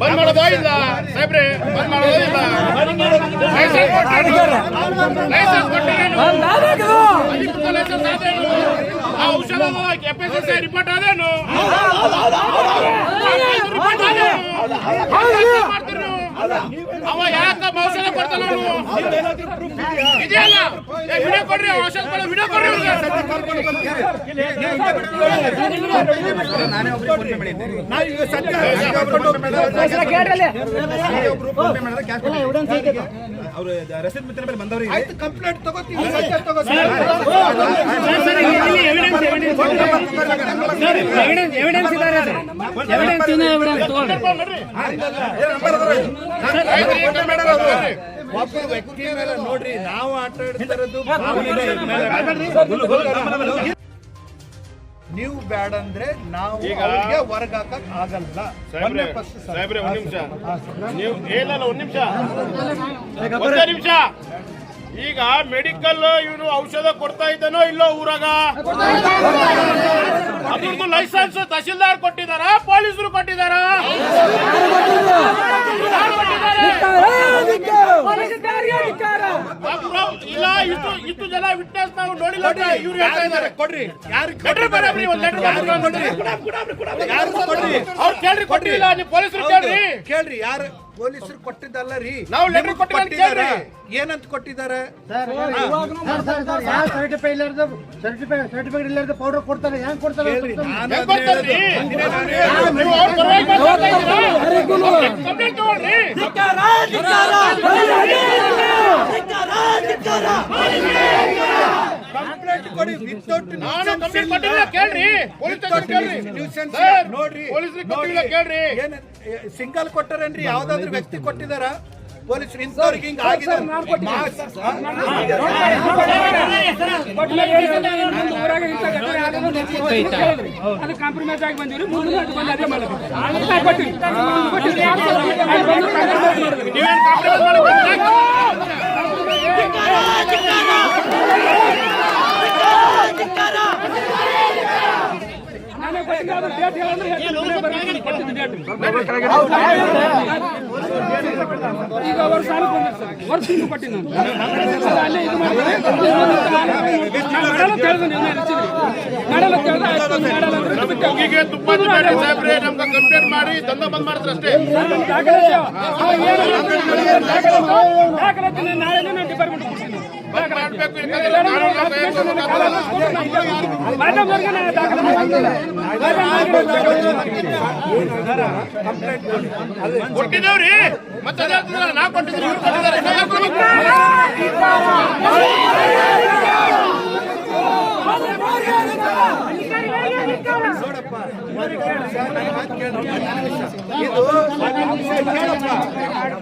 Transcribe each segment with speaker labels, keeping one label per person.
Speaker 1: ಬಂದ್ ಮಾಡೋದೋ ಇಲ್ಲ? ಸಾಹೇಬ್ರೆ ಬಂದ್ ಮಾಡೋದೋ ಇಲ್ಲ. ಲೈಸೆನ್ಸ್ ಆದೇನು? ಆ ರಿಪೋರ್ಟ್ ಆದೇನು ರಿಪೋರ್ಟ್ ಮಾಡ್ತೀರಿ ಅವ ಯಾಕ ಔಷಧ ಕೊಡ್ತಾನ ಅವನು
Speaker 2: ಅವರು ರಸೀದ್ ಮಿತ್ರ ಮೇಲೆ ಬಂದವ್ರಿಗೆ
Speaker 3: ಆಯ್ತು ಕಂಪ್ಲೇಂಟ್ ತಗೋತೀವಿ ಎವಿಡೆನ್ಸ್ ತಗೋತೀವಿ ಒಬ್ಬ ವ್ಯಕ್ತಿ ಮೇಲೆ ನೋಡ್ರಿ ನಾವು ಆಟ ಆಡ್ತಿರೋದು ನೀವು ಬ್ಯಾಡ್ ಅಂದ್ರೆ ನಾವು
Speaker 1: ಈಗ-
Speaker 3: ಹೊರಗ್ ಹಾಕಕ್ ಆಗಲ್ಲ.
Speaker 1: ಸಾಹೇಬ್ರೆ
Speaker 3: ಒಂದೇ
Speaker 1: ನಿಮಿಷ. ನೀವು ಏನಿಲ್ಲ ಒಂದ್ ನಿಮಿಷ. ಒಂದೇ ನಿಮಿಷ. ಈಗ ಮೆಡಿಕಲ್ ಇವನು ಔಷಧ ಕೊಡ್ತಾ ಇದ್ದಾನೋ ಇಲ್ಲೋ ಊರಾಗ? ಅದ್ರದ್ದು ಲೈಸೆನ್ಸ್ ತಹಶೀಲ್ದಾರ್ ಕೊಟ್ಟಿದಾರ ಪೊಲೀಸರು ಕೊಟ್ಟಿದಾರ? ಇಲ್ಲ ಇಷ್ಟು ಇಷ್ಟು ಜನ ವಿಟ್ನೆಸ್ ನಾವು ನೋಡಿಲ್ಲ ಅಂತ ಇವ್ರು ಹೇಳ್ತಾ ಇದ್ದಾರೆ.
Speaker 3: ಕೊಡ್ರಿ ಯಾರು
Speaker 1: ಲೆಟರ್ ಬರೀ ಒಂದು ಲೆಟರ್
Speaker 3: ಯಾರು ಕೊಡ್ರಿ.
Speaker 1: ಅವ್ರು ಕೇಳ್ರಿ ಕೊಟ್ಟಿಲ್ಲ ನೀವು ಪೊಲೀಸರು ಕೇಳ್ರಿ.
Speaker 3: ಕೇಳ್ರಿ ಯಾರು ಪೊಲೀಸರು ಕೊಟ್ಟಿದ್ದಲ್ಲ ರೀ.
Speaker 1: ನಾವು ಲೆಟರ್
Speaker 3: ಕೊಟ್ಟಿದ್ದಾರೆ. ಏನಂತ ಕೊಟ್ಟಿದ್ದಾರೆ?
Speaker 4: ಸರ್ಟಿಫಿಕೇಟ್ ಇಲ್ಲದ ಪೌಡರ್ ಕೊಡ್ತಾರೆ ಹೆಂಗ್ ಕೊಡ್ತಾರೆ
Speaker 1: ಗೊತ್ತಲ್ರಿ?
Speaker 3: ಹೇಳೋದು.
Speaker 1: ನೀವು ಅವ್ರ ಪರವಾಗಿ ಮಾತಾಡ್ತಾ ಇದ್ದೀರಾ? ಕಂಪ್ಲೇಂಟ್ ತಗೊಳ್ರಿ
Speaker 3: ಕಂಪ್ಲೇಂಟ್ ಕೊಡಿ ವಿತೌಟ್
Speaker 1: ನಾನು ಕಂಪ್ಲೇಂಟ್ ಕೊಟ್ಟಿಲ್ಲ ಕೇಳ್ರಿ. ಪೊಲೀಸ್ ಸ್ಟೇಷನ್ ಕೇಳ್ರಿ.
Speaker 3: ನ್ಯೂಸೆನ್ಸ್ ನೋಡ್ರಿ
Speaker 1: ಪೊಲೀಸ್ರಿಗೆ ಕೊಟ್ಟಿಲ್ಲ ಕೇಳ್ರಿ.
Speaker 3: ಏನ್ ಸಿಂಗಲ್ ಕೊಟ್ಟರೇನ್ರಿ? ಯಾವ್ದಾದ್ರು ವ್ಯಕ್ತಿ ಕೊಟ್ಟಿದಾರ? ಪೊಲೀಸರು ಇಂಥವ್ರಿಗೆ ಹಿಂಗ ಆಗಿದೆ
Speaker 5: ಅದು ಕಾಂಪ್ರಮೈಸ್ ಆಗಿ ಬಂದಿವ್ರಿ. ಮುಂದೆ ಬಂದು ಅದೇ ಅದಕ್ಕೆ ಕೊಟ್ಟಿವಿ ಕೊಟ್ಟಿವಿ. ಅಲ್ಲಿ ಬಂದು compromise ಮಾಡಿದ್ವಿ.
Speaker 1: ನೀವೇನ್ ಕಾಂಪ್ರಮೈಸ್ ಮಾಡಿ ಬಂದಿಲ್ಲ?
Speaker 5: ನಾನೇ ಕೊಟ್ಟಿದ್ದೆ, ಅದು date ಹೇಳಿದ್ರೆ ಹೇಳ್ತೀನಿ, ಮನೆ ಬರ್ತೀನಿ, ಕೊಟ್ಟಿದ್ದು date. ಈಗ ಅವ್ರ ಸಾಲ ವರ್ಷ ಕೊಟ್ಟಿದ್ದು ನಾನು. ಅಲ್ಲೇ ಇದು ಮಾಡಿದ್ರೆ ಮಾಡಲ್ಲ ತಿಳಿದು ನೀವು ಹೆಚ್ಚಿದ್ರಿ ಮಾಡಲ್ಲ ತಿಳಿದು ಆಯ್ತು ಮಾಡಲ್ಲ ಅಂದ್ರೆ
Speaker 1: ನಮ್
Speaker 5: ಬಿಟ್ಟು
Speaker 1: ಮೂಗಿಗೆ ತುಪ್ಪ ಹಚ್ಚಿದ್ದಾರೆ ಸಾಹೇಬ್ರೆ ನಮ್ಗೆ ಕಂಪ್ಲೇಂಟ್ ಮಾಡಿ ದಂಧ ಬಂದ್ ಮಾಡಿದ್ರೆ ಅಷ್ಟೇ.
Speaker 5: ದಾಖಲಾತಿ ಅವ ಏನು ಮಾಡ್ತೀನಿ.
Speaker 1: ಕೊಟ್ಟಿದ್ದೇವ್ರಿ ಮತ್ತೆ ನಾ ಕೊಟ್ಟಿದ್ದೀನಿ ಕೊಡ್ಬೇಕು?
Speaker 3: ನೋಡಪ್ಪ ಇದು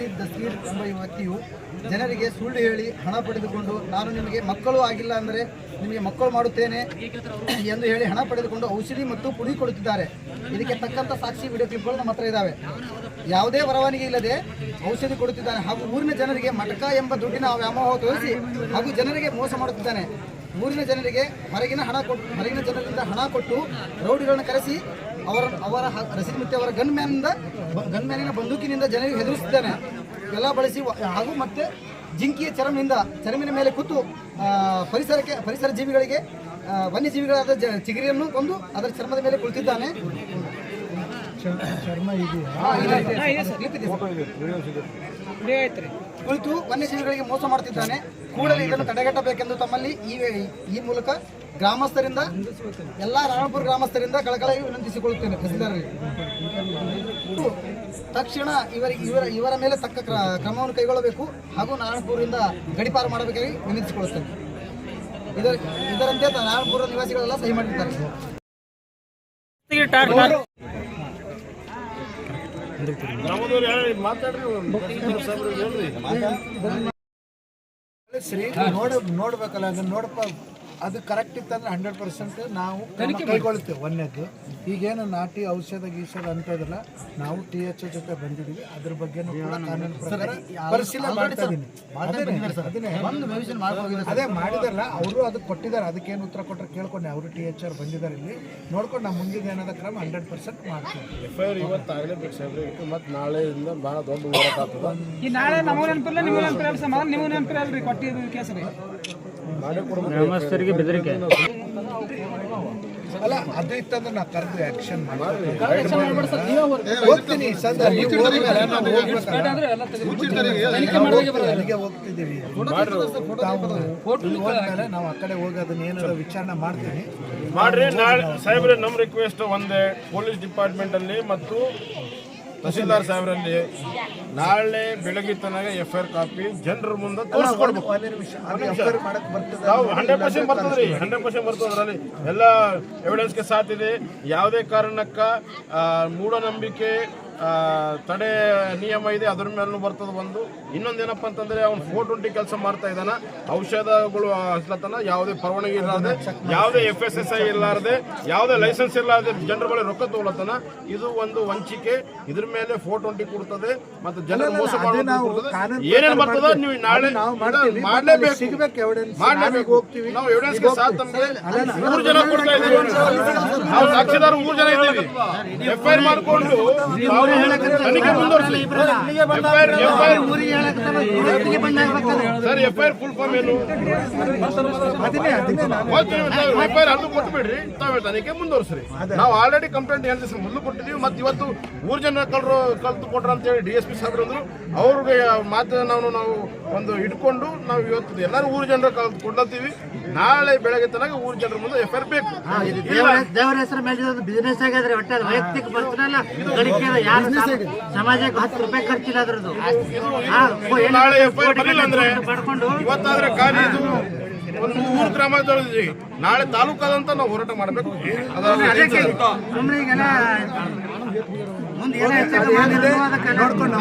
Speaker 4: ರಸೀದ್ ದಸ್ತೀರ್ ಎಂಬ ಈ ವ್ಯಕ್ತಿಯು ಜನರಿಗೆ ಸುಳ್ಳು ಹೇಳಿ ಹಣ ಪಡೆದುಕೊಂಡು, ನಾನು ನಿಮಗೆ ಮಕ್ಕಳು ಆಗಿಲ್ಲ ಅಂದರೆ ನಿಮಗೆ ಮಕ್ಕಳು ಮಾಡುತ್ತೇನೆ ಎಂದು ಹೇಳಿ ಹಣ ಪಡೆದುಕೊಂಡು ಔಷಧಿ ಮತ್ತು ಪುಡಿ ಕೊಡುತ್ತಿದ್ದಾರೆ. ಇದಕ್ಕೆ ತಕ್ಕಂಥ ಸಾಕ್ಷಿ ವಿಡಿಯೋ ಕ್ಲಿಪ್ಗಳು ನಮ್ಮ ಹತ್ರ ಇದ್ದಾವೆ ಯಾವುದೇ ಪರವಾನಗಿ ಇಲ್ಲದೆ ಔಷಧಿ ಕೊಡುತ್ತಿದ್ದಾನೆ ಹಾಗೂ ಊರಿನ ಜನರಿಗೆ ಮಟಕ ಎಂಬ ದುಡ್ಡಿನ ವ್ಯಾಮೋಹ ತೋರಿಸಿ ಹಾಗೂ ಜನರಿಗೆ ಮೋಸ ಮಾಡುತ್ತಿದ್ದಾನೆ. ಊರಿನ ಜನರಿಗೆ ಹೊರಗಿನ ಹಣ ಕೊಟ್ಟು ಹೊರಗಿನ ಜನರಿಂದ ಹಣ ಕೊಟ್ಟು ರೌಡಿಗಳನ್ನು ಕರೆಸಿ ಅವರ ಅವರ ರಸೀದ್ ಅವರ ಗನ್ ಮ್ಯಾನಿಂದ ಗನ್ ಮ್ಯಾನಿನ ಬಂದೂಕಿನಿಂದ ಜನರಿಗೆ ಹೆದರಿಸಿದ್ದಾನೆ ಎಲ್ಲ ಬಳಸಿ ಹಾಗೂ ಮತ್ತೆ ಜಿಂಕಿಯ ಚರಮಿನಿಂದ ಚರಮಿನ ಮೇಲೆ ಕೂತು ಪರಿಸರಕ್ಕೆ, ಪರಿಸರ ಜೀವಿಗಳಿಗೆ ವನ್ಯಜೀವಿಗಳಾದ ಚಿಗರಿಯನ್ನು ಕೊಂದು ಅದರ ಚರ್ಮದ ಮೇಲೆ ಕುಳಿತಿದ್ದಾನೆ. ಹಾ, ಇದೆ, ಇದೆ. ಕ್ಲಿಪ್ ಇದೆ ಸರ್. ಕುಳಿತು ವನ್ಯಜೀವಿಗಳಿಗೆ ಮೋಸ ಮಾಡುತ್ತಿದ್ದಾನೆ ಕೂಡಲೇ ಇದನ್ನು ತಡೆಗಟ್ಟಬೇಕೆಂದು ತಮ್ಮಲ್ಲಿ ಈ ಈ ಮೂಲಕ ಗ್ರಾಮಸ್ಥರಿಂದ ಎಲ್ಲ ರಾಣಪುರ ಗ್ರಾಮಸ್ಥರಿಂದ ಕಳಕಳ ವಿನಂತಿಸಿಕೊಳ್ಳುತ್ತೇನೆ ತಹಸೀಲ್ದಾರರಿಗೆ. ಮತ್ತು ತಕ್ಷಣ ಇವರಿಗೆ ಇವರ ಇವರ ಮೇಲೆ ತಕ್ಕ ಕ್ರಮವನ್ನು ಕೈಗೊಳ್ಳಬೇಕು ಹಾಗೂ ನಾರಾಯಣಪುರದಿಂದ ಗಡಿಪಾರು ಮಾಡಬೇಕಾಗಿ ವಿನಂತಿಸಿಕೊಳ್ಳುತ್ತೇನೆ. ಇದರ ಇದರಂತೆ ನಾರಾಯಣಪುರ ನಿವಾಸಿಗಳೆಲ್ಲ ಸಹಿ ಮಾಡಿದ್ದಾರೆ
Speaker 1: ನಮ್ಮದವ್ರು ಹೇಳಿ ಮಾತಾಡ್ರಿ ಸಾಹೇಬ್ರು ಹೇಳ್ರಿ
Speaker 3: ಸರಿ ನೋಡ ನೋಡ್ಬೇಕಲ್ಲ ಅದನ್ನ ನೋಡಪ್ಪ. ಅದು ಕರೆಕ್ಟ್ ಇತ್ತಂದ್ರೆ ಹಂಡ್ರೆಡ್ ಪರ್ಸೆಂಟ್ ನಾವು ತನಿಖೆ ಕೈಗೊಳ್ತೇವೆ ಒಂದೇದ್ದು ಈಗೇನು ನಾಟಿ ಔಷಧ ಗೀಷಧ ಅಂತ ಇದ್ರಲ್ಲ ನಾವು ಟಿ ಎಚ್ ಜೊತೆ ಬಂದಿದ್ದೀವಿ. ಅದ್ರ ಬಗ್ಗೆ ಪರಿಶೀಲನೆ ಮಾಡ್ತಾ ಇದ್ದೀನಿ. ಅದೇ ಮಾಡಿದಾರಲ್ಲ ಅವರು ಅದಕ್ಕೆ ಕೊಟ್ಟಿದ್ದಾರೆ. ಅದಕ್ಕೇನು ಉತ್ತರ ಕೊಟ್ಟರೆ ಕೇಳ್ಕೊಂಡೆ ಅವರು ಟಿ ಎಚ್ ಆರ್ ಬಂದಿದ್ದಾರೆ ಇಲ್ಲಿ. ನೋಡ್ಕೊಂಡು ನಾವು ಮುಂದಿನ ಏನಾದ ಕ್ರಮ ಹಂಡ್ರೆಡ್ ಪರ್ಸೆಂಟ್ ಮಾಡ್ತೀವಿ.
Speaker 1: ಎಫ್ ಐ ಆರ್ ಇವತ್ತು ಆಗಲೇಬೇಕು ಸಾಹೇಬ್ರೆ ಮತ್ತು ನಾಳೆಯಿಂದ ಭಾಳ ದೊಡ್ಡ ಹೋರಾಟ ಆಗ್ತದೆ.
Speaker 5: ಈ ನಾಳೆ ನಮಗೆ ನೆನಪಿಲ್ಲ ನಿಮಗೂ ನೆನಪಿಲ್ಲ ಸಮಾನ ನಿಮಗೂ ನೆನಪಿಲ್ಲ ಅಲ್ರಿ ಕೊಟ್ಟಿದ್ದು ಕೇಸ್ ರೀ
Speaker 1: ಕೊಡ್ಬೇಕು ಬೆದರಿಕೆ.
Speaker 3: ಅಲ್ಲ ಅದು ಇತ್ತಂದ್ರೆ ನಾ ಕರೆದು ಆಕ್ಷನ್ ಹೋಗ್ತೀನಿ ನೀವು. ಅಲ್ಲಿಗೆ ಹೋಗ್ತಿದ್ದೀವಿ. ಹೋದ್ಮೇಲೆ ಆ ಕಡೆ ಹೋಗಿ ಅದನ್ನ ಏನಾದ್ರು ವಿಚಾರಣೆ ಮಾಡ್ತೀನಿ.
Speaker 1: ಮಾಡ್ರಿ ನಾಳೆ ಸಾಹೇಬ್ರೆ ನಮ್ಮ ರಿಕ್ವೆಸ್ಟ್ ಒಂದೇ ಪೊಲೀಸ್ ಡಿಪಾರ್ಟ್ಮೆಂಟ್ ಅಲ್ಲಿ ಮತ್ತು ತಹಸೀಲ್ದಾರ್ ಸಾಹೇಬ್ರಲ್ಲಿ ನಾಳೆ ಬೆಳಗ್ಗೆ ತನಕ ಎಫ್ ಐ ಆರ್ ಕಾಪಿ ಜನರ ಮುಂದೆ ತೋರಿಸ್ಕೊಡ್ಬೇಕು. ನಾವು ಹಂಡ್ರೆಡ್ ಪರ್ಸೆಂಟ್ ಬರ್ತದ್ರಿ. ಹಂಡ್ರೆಡ್ ಪರ್ಸೆಂಟ್ ಬರ್ತದೆ ಅದರಲ್ಲಿ ಎಲ್ಲ ಎವಿಡೆನ್ಸ್ಗೆ ಸಾಥ್ ಇದೆ. ಯಾವುದೇ ಕಾರಣಕ್ಕ ಮೂಢನಂಬಿಕೆ ತಡೆ ನಿಯಮ ಇದೆ ಅದ್ರ ಮೇಲೂ ಬರ್ತದೆ ಒಂದು ಇನ್ನೊಂದೇನಪ್ಪ ಅಂತಂದ್ರೆ ಅವ್ನು ಫೋರ್ ಟ್ವೆಂಟಿ ಕೆಲಸ ಮಾಡ್ತಾ ಇದ್ದಾನ ಔಷಧಗಳು ಹಚ್ಲತನ ಯಾವುದೇ ಪರವಾನಗಿ ಇರಲಾರ್ದೆ ಯಾವುದೇ ಎಫ್ ಎಸ್ ಎಸ್ ಐ ಇರಲಾರ್ದೆ ಯಾವುದೇ ಲೈಸೆನ್ಸ್ ಇರಲಾರ್ದೆ ಜನರ ಬಳಿ ರೊಕ್ಕ ತಗೊಳತನ ಇದು ಒಂದು ವಂಚಿಕೆ ಇದ್ರ ಮೇಲೆ ಫೋರ್ ಟ್ವೆಂಟಿ ಕೊಡ್ತದೆ ಮತ್ತೆ ಜನರ ಮೋಸ ಏನೇನು ಬರ್ತದ ನೀವು ನಾಳೆ ಮಾಡಲೇಬೇಕು ಮಾಡಲೇಬೇಕು
Speaker 3: ಹೋಗ್ತೀವಿ.
Speaker 1: ನಾವು ಎವಿಡೆನ್ಸ್ ಸಾಥ್ ನಮಗೆ ಮೂರು ಜನ ಕೊಡ್ತಾ ಇದ್ದೀವಿ ನಾವು ಸಾಕ್ಷಿದಾರ ಮೂರು ಜನ ಇದ್ದೀವಿ ಎಫ್ ಐ ಆರ್ ಮಾಡಿಕೊಂಡು sir F I R full form ಏನು?
Speaker 3: ಅದನ್ನೇ ಅದನ್ನೇ ನಾನು.
Speaker 1: ಎಫ್ ಐ ಆರ್ ಅದು ಕೊಟ್ಬಿಡ್ರಿ. ತಾವೇ ತನಿಖೆ ಮುಂದುವರಿಸ್ರಿ. ನಾವು ಆಲ್ರೆಡಿ ಕಂಪ್ಲೇಂಟ್ ಎರಡು ದಿವಸ ಮೊದಲು ಕೊಟ್ಟಿದ್ದೀವಿ. ಮತ್ತೆ ಇವತ್ತು ಮೂರು ಜನ ಕಳ್ಳರು ಕಲ್ತು ಕೊಟ್ರ ಅಂತ ಹೇಳಿ ಡಿ ಎಸ್ ಪಿ ಸಾಹೇಬ್ರು ಅಂದ್ರು. ಅವ್ರಿಗೆ ಮಾತು ನಾವು ನಾವು ಒಂದು ಇಟ್ಕೊಂಡು ನಾವು ಇವತ್ತು ಎಲ್ಲರೂ ಊರು ಜನರ ಕೊಡ್ಲತ್ತೀವಿ ನಾಳೆ ಬೆಳಗ್ಗೆ ತನಕ ಊರು ಜನರ ಮುಂದೆ ಎಫ್ ಆರ್ ಬೇಕು.
Speaker 6: ದೇವರ ಹೆಸರು ಮೇಲೆ ಬಿಸಿನೆಸ್ ಆಗಿದ್ರೆ ಒಟ್ಟೆ ವೈಯಕ್ತಿಕ ಯಾರು ಸಮ- ಸಮಾಜಕ್ಕೆ ಹತ್ತು ರೂಪಾಯಿ ಖರ್ಚಿಲ್ಲ ಅದ್ರದ್ದು.
Speaker 1: ನಾಳೆ ಎಫ್ ಐ ಬರಲಿಲ್ಲ ಅಂದ್ರೆ ಇವತ್ತಾದ್ರೆ ಖಾಲಿ ಇದು ಒಂದು ಮೂರು ಗ್ರಾಮ ನಾಳೆ ತಾಲೂಕಾದಂತ ನಾವು ಹೋರಾಟ ಮಾಡಬೇಕು.
Speaker 6: ಮುಂದೆ
Speaker 3: ನೋಡ್ಕೊಂಡು